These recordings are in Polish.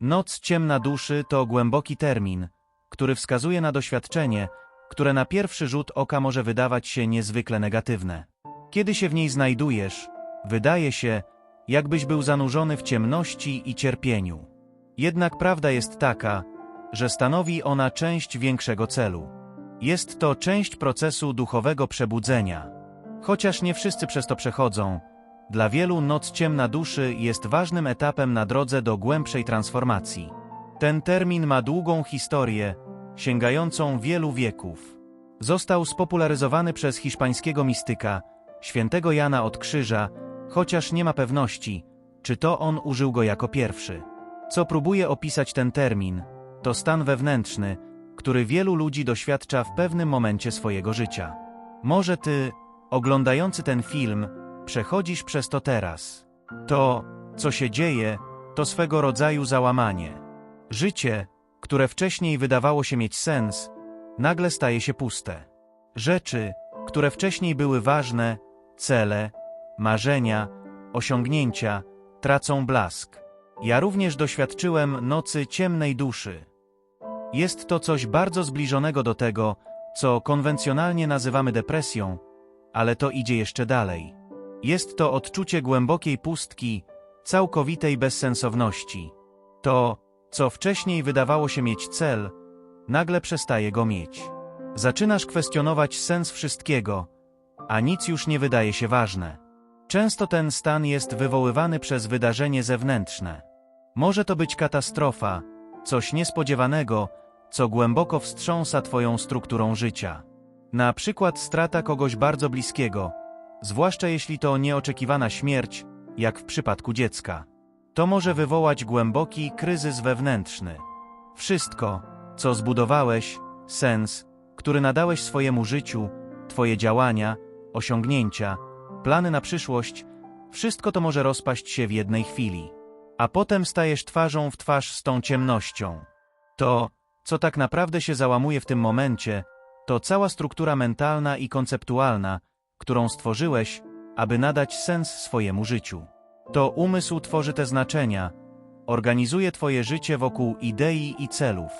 Noc ciemna duszy to głęboki termin, który wskazuje na doświadczenie, które na pierwszy rzut oka może wydawać się niezwykle negatywne. Kiedy się w niej znajdujesz, wydaje się, jakbyś był zanurzony w ciemności i cierpieniu. Jednak prawda jest taka, że stanowi ona część większego celu. Jest to część procesu duchowego przebudzenia. Chociaż nie wszyscy przez to przechodzą, dla wielu noc ciemna duszy jest ważnym etapem na drodze do głębszej transformacji. Ten termin ma długą historię, sięgającą wielu wieków. Został spopularyzowany przez hiszpańskiego mistyka, świętego Jana od Krzyża, chociaż nie ma pewności, czy to on użył go jako pierwszy. Co próbuje opisać ten termin, to stan wewnętrzny, który wielu ludzi doświadcza w pewnym momencie swojego życia. Może ty, oglądający ten film, przechodzisz przez to teraz. To, co się dzieje, to swego rodzaju załamanie. Życie, które wcześniej wydawało się mieć sens, nagle staje się puste. Rzeczy, które wcześniej były ważne, cele, marzenia, osiągnięcia, tracą blask. Ja również doświadczyłem nocy ciemnej duszy. Jest to coś bardzo zbliżonego do tego, co konwencjonalnie nazywamy depresją, ale to idzie jeszcze dalej. Jest to odczucie głębokiej pustki, całkowitej bezsensowności. To, co wcześniej wydawało się mieć cel, nagle przestaje go mieć. Zaczynasz kwestionować sens wszystkiego, a nic już nie wydaje się ważne. Często ten stan jest wywoływany przez wydarzenie zewnętrzne. Może to być katastrofa, coś niespodziewanego, co głęboko wstrząsa Twoją strukturą życia. Na przykład strata kogoś bardzo bliskiego, zwłaszcza jeśli to nieoczekiwana śmierć, jak w przypadku dziecka. To może wywołać głęboki kryzys wewnętrzny. Wszystko, co zbudowałeś, sens, który nadałeś swojemu życiu, Twoje działania, osiągnięcia, plany na przyszłość, wszystko to może rozpaść się w jednej chwili. A potem stajesz twarzą w twarz z tą ciemnością. To, co tak naprawdę się załamuje w tym momencie, to cała struktura mentalna i konceptualna, którą stworzyłeś, aby nadać sens swojemu życiu. To umysł tworzy te znaczenia, organizuje Twoje życie wokół idei i celów.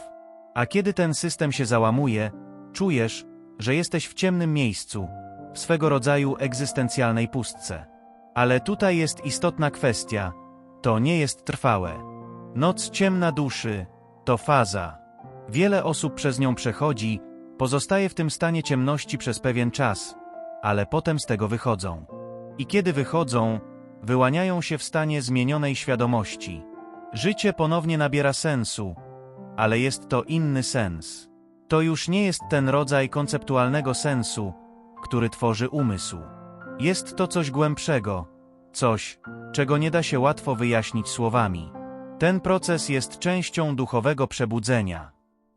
A kiedy ten system się załamuje, czujesz, że jesteś w ciemnym miejscu, w swego rodzaju egzystencjalnej pustce. Ale tutaj jest istotna kwestia. To nie jest trwałe. Noc ciemna duszy to faza. Wiele osób przez nią przechodzi, pozostaje w tym stanie ciemności przez pewien czas, ale potem z tego wychodzą. I kiedy wychodzą, wyłaniają się w stanie zmienionej świadomości. Życie ponownie nabiera sensu, ale jest to inny sens. To już nie jest ten rodzaj konceptualnego sensu, który tworzy umysł. Jest to coś głębszego, coś, czego nie da się łatwo wyjaśnić słowami. Ten proces jest częścią duchowego przebudzenia.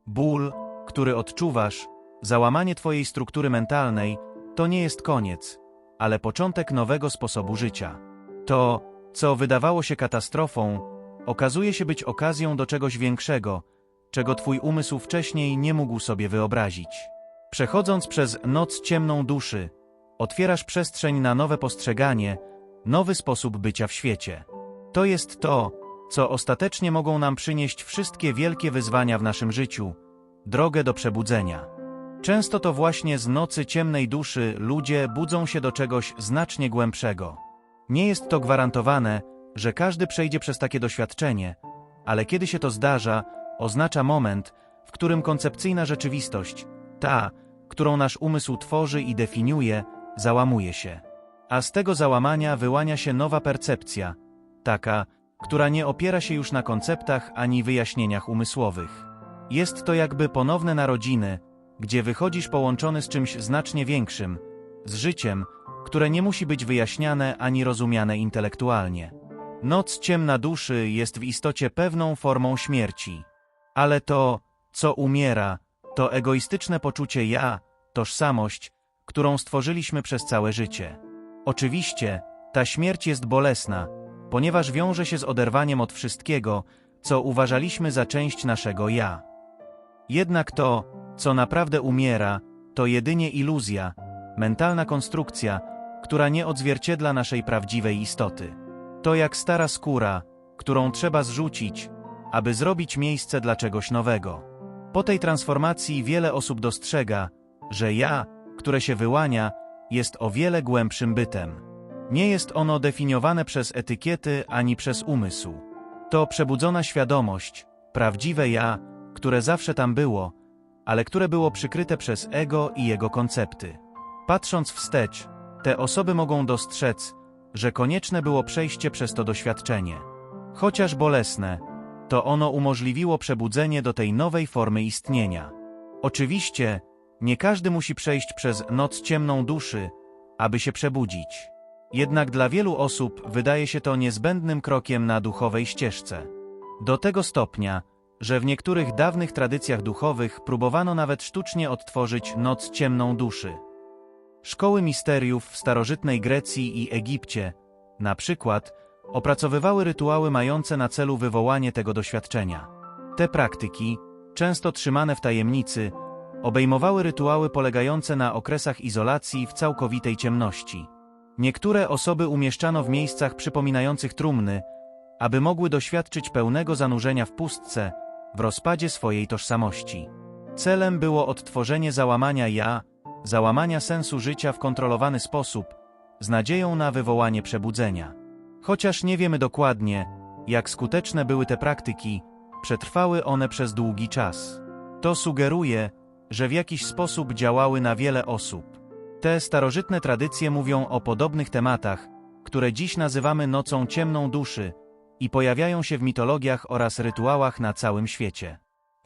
Ból, który odczuwasz, załamanie Twojej struktury mentalnej, to nie jest koniec, ale początek nowego sposobu życia. To, co wydawało się katastrofą, okazuje się być okazją do czegoś większego, czego Twój umysł wcześniej nie mógł sobie wyobrazić. Przechodząc przez noc ciemną duszy, otwierasz przestrzeń na nowe postrzeganie, nowy sposób bycia w świecie. To jest to, co ostatecznie mogą nam przynieść wszystkie wielkie wyzwania w naszym życiu, drogę do przebudzenia. Często to właśnie z nocy ciemnej duszy ludzie budzą się do czegoś znacznie głębszego. Nie jest to gwarantowane, że każdy przejdzie przez takie doświadczenie, ale kiedy się to zdarza, oznacza moment, w którym koncepcyjna rzeczywistość, ta, którą nasz umysł tworzy i definiuje, załamuje się. A z tego załamania wyłania się nowa percepcja, taka, która nie opiera się już na konceptach ani wyjaśnieniach umysłowych. Jest to jakby ponowne narodziny, gdzie wychodzisz połączony z czymś znacznie większym, z życiem, które nie musi być wyjaśniane ani rozumiane intelektualnie. Noc ciemna duszy jest w istocie pewną formą śmierci. Ale to, co umiera, to egoistyczne poczucie ja, tożsamość, którą stworzyliśmy przez całe życie. Oczywiście, ta śmierć jest bolesna, ponieważ wiąże się z oderwaniem od wszystkiego, co uważaliśmy za część naszego ja. Jednak to, co naprawdę umiera, to jedynie iluzja, mentalna konstrukcja, która nie odzwierciedla naszej prawdziwej istoty. To jak stara skóra, którą trzeba zrzucić, aby zrobić miejsce dla czegoś nowego. Po tej transformacji wiele osób dostrzega, że ja, które się wyłania, jest o wiele głębszym bytem. Nie jest ono definiowane przez etykiety ani przez umysł. To przebudzona świadomość, prawdziwe ja, które zawsze tam było, ale które było przykryte przez ego i jego koncepty. Patrząc wstecz, te osoby mogą dostrzec, że konieczne było przejście przez to doświadczenie. Chociaż bolesne, to ono umożliwiło przebudzenie do tej nowej formy istnienia. Oczywiście, nie każdy musi przejść przez noc ciemną duszy, aby się przebudzić. Jednak dla wielu osób wydaje się to niezbędnym krokiem na duchowej ścieżce. Do tego stopnia, że w niektórych dawnych tradycjach duchowych próbowano nawet sztucznie odtworzyć noc ciemną duszy. Szkoły misteriów w starożytnej Grecji i Egipcie, na przykład, opracowywały rytuały mające na celu wywołanie tego doświadczenia. Te praktyki, często trzymane w tajemnicy, obejmowały rytuały polegające na okresach izolacji w całkowitej ciemności. Niektóre osoby umieszczano w miejscach przypominających trumny, aby mogły doświadczyć pełnego zanurzenia w pustce, w rozpadzie swojej tożsamości. Celem było odtworzenie załamania ja, załamania sensu życia w kontrolowany sposób, z nadzieją na wywołanie przebudzenia. Chociaż nie wiemy dokładnie, jak skuteczne były te praktyki, przetrwały one przez długi czas. To sugeruje, że w jakiś sposób działały na wiele osób. Te starożytne tradycje mówią o podobnych tematach, które dziś nazywamy nocą ciemną duszy i pojawiają się w mitologiach oraz rytuałach na całym świecie.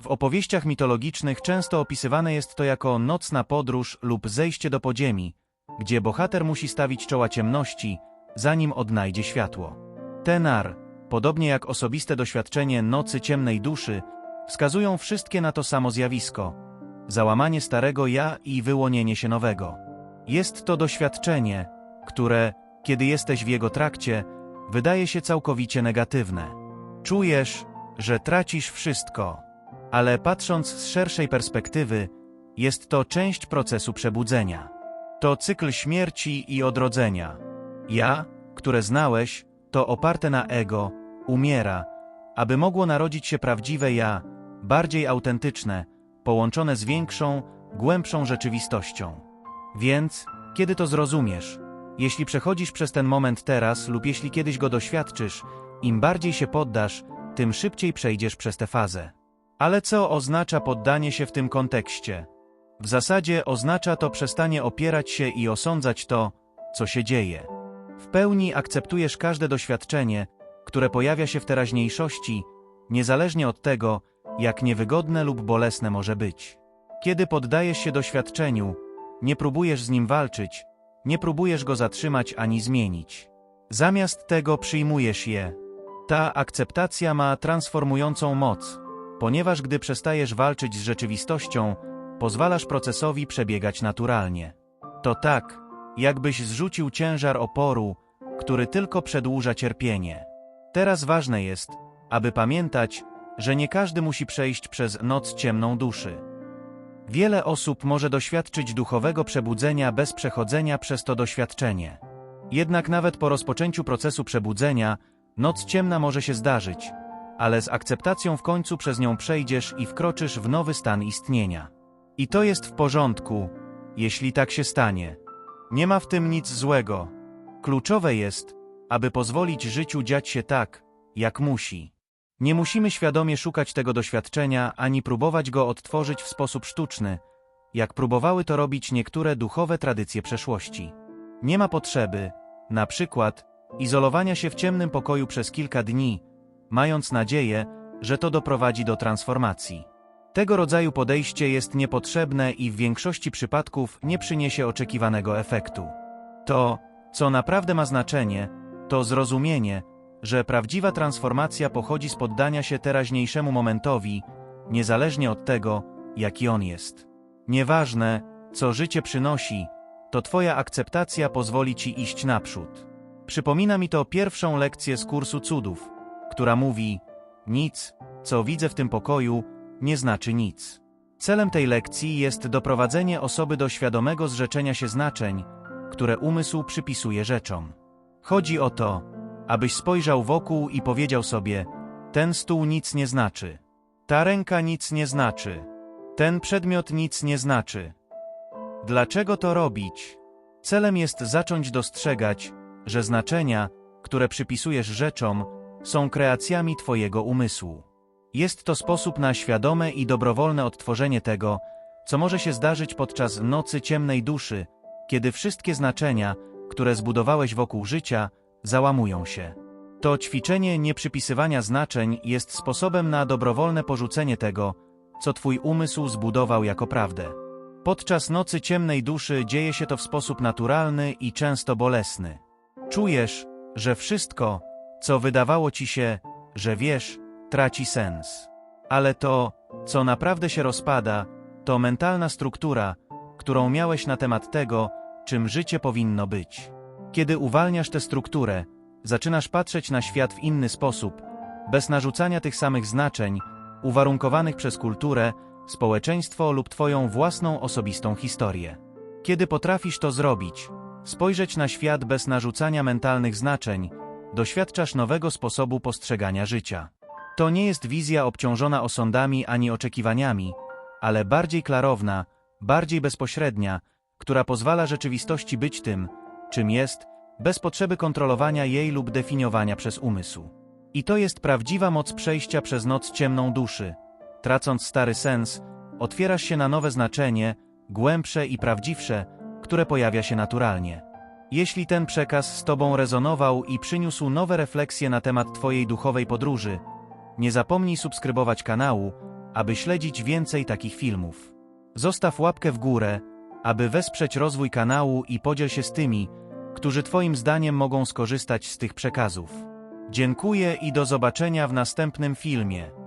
W opowieściach mitologicznych często opisywane jest to jako nocna podróż lub zejście do podziemi, gdzie bohater musi stawić czoła ciemności, zanim odnajdzie światło. Tenar, podobnie jak osobiste doświadczenie nocy ciemnej duszy, wskazują wszystkie na to samo zjawisko załamanie starego ja i wyłonienie się nowego. Jest to doświadczenie, które, kiedy jesteś w jego trakcie, wydaje się całkowicie negatywne. Czujesz, że tracisz wszystko, ale patrząc z szerszej perspektywy, jest to część procesu przebudzenia. To cykl śmierci i odrodzenia. Ja, które znałeś, to oparte na ego, umiera, aby mogło narodzić się prawdziwe ja, bardziej autentyczne, połączone z większą, głębszą rzeczywistością. Więc, kiedy to zrozumiesz, jeśli przechodzisz przez ten moment teraz lub jeśli kiedyś go doświadczysz, im bardziej się poddasz, tym szybciej przejdziesz przez tę fazę. Ale co oznacza poddanie się w tym kontekście? W zasadzie oznacza to przestanie opierać się i osądzać to, co się dzieje. W pełni akceptujesz każde doświadczenie, które pojawia się w teraźniejszości, niezależnie od tego, jak niewygodne lub bolesne może być. Kiedy poddajesz się doświadczeniu, nie próbujesz z nim walczyć, nie próbujesz go zatrzymać ani zmienić. Zamiast tego przyjmujesz je. Ta akceptacja ma transformującą moc, ponieważ gdy przestajesz walczyć z rzeczywistością, pozwalasz procesowi przebiegać naturalnie. To tak, jakbyś zrzucił ciężar oporu, który tylko przedłuża cierpienie. Teraz ważne jest, aby pamiętać, że nie każdy musi przejść przez noc ciemną duszy. Wiele osób może doświadczyć duchowego przebudzenia bez przechodzenia przez to doświadczenie. Jednak nawet po rozpoczęciu procesu przebudzenia, noc ciemna może się zdarzyć, ale z akceptacją w końcu przez nią przejdziesz i wkroczysz w nowy stan istnienia. I to jest w porządku, jeśli tak się stanie. Nie ma w tym nic złego. Kluczowe jest, aby pozwolić życiu dziać się tak, jak musi. Nie musimy świadomie szukać tego doświadczenia ani próbować go odtworzyć w sposób sztuczny, jak próbowały to robić niektóre duchowe tradycje przeszłości. Nie ma potrzeby, na przykład, izolowania się w ciemnym pokoju przez kilka dni, mając nadzieję, że to doprowadzi do transformacji. Tego rodzaju podejście jest niepotrzebne i w większości przypadków nie przyniesie oczekiwanego efektu. To, co naprawdę ma znaczenie, to zrozumienie, że prawdziwa transformacja pochodzi z poddania się teraźniejszemu momentowi, niezależnie od tego, jaki on jest. Nieważne, co życie przynosi, to Twoja akceptacja pozwoli Ci iść naprzód. Przypomina mi to pierwszą lekcję z kursu cudów, która mówi: Nic, co widzę w tym pokoju, nie znaczy nic. Celem tej lekcji jest doprowadzenie osoby do świadomego zrzeczenia się znaczeń, które umysł przypisuje rzeczom. Chodzi o to, abyś spojrzał wokół i powiedział sobie: Ten stół nic nie znaczy. Ta ręka nic nie znaczy. Ten przedmiot nic nie znaczy. Dlaczego to robić? Celem jest zacząć dostrzegać, że znaczenia, które przypisujesz rzeczom, są kreacjami Twojego umysłu. Jest to sposób na świadome i dobrowolne odtworzenie tego, co może się zdarzyć podczas nocy ciemnej duszy, kiedy wszystkie znaczenia, które zbudowałeś wokół życia, załamują się. To ćwiczenie nieprzypisywania znaczeń jest sposobem na dobrowolne porzucenie tego, co Twój umysł zbudował jako prawdę. Podczas nocy ciemnej duszy dzieje się to w sposób naturalny i często bolesny. Czujesz, że wszystko, co wydawało ci się, że wiesz, traci sens. Ale to, co naprawdę się rozpada, to mentalna struktura, którą miałeś na temat tego, czym życie powinno być. Kiedy uwalniasz tę strukturę, zaczynasz patrzeć na świat w inny sposób, bez narzucania tych samych znaczeń, uwarunkowanych przez kulturę, społeczeństwo lub Twoją własną osobistą historię. Kiedy potrafisz to zrobić, spojrzeć na świat bez narzucania mentalnych znaczeń, doświadczasz nowego sposobu postrzegania życia. To nie jest wizja obciążona osądami ani oczekiwaniami, ale bardziej klarowna, bardziej bezpośrednia, która pozwala rzeczywistości być tym, czym jest, bez potrzeby kontrolowania jej lub definiowania przez umysł. I to jest prawdziwa moc przejścia przez noc ciemną duszy. Tracąc stary sens, otwierasz się na nowe znaczenie, głębsze i prawdziwsze, które pojawia się naturalnie. Jeśli ten przekaz z Tobą rezonował i przyniósł nowe refleksje na temat Twojej duchowej podróży, nie zapomnij subskrybować kanału, aby śledzić więcej takich filmów. Zostaw łapkę w górę, aby wesprzeć rozwój kanału i podziel się z tymi, którzy Twoim zdaniem mogą skorzystać z tych przekazów. Dziękuję i do zobaczenia w następnym filmie.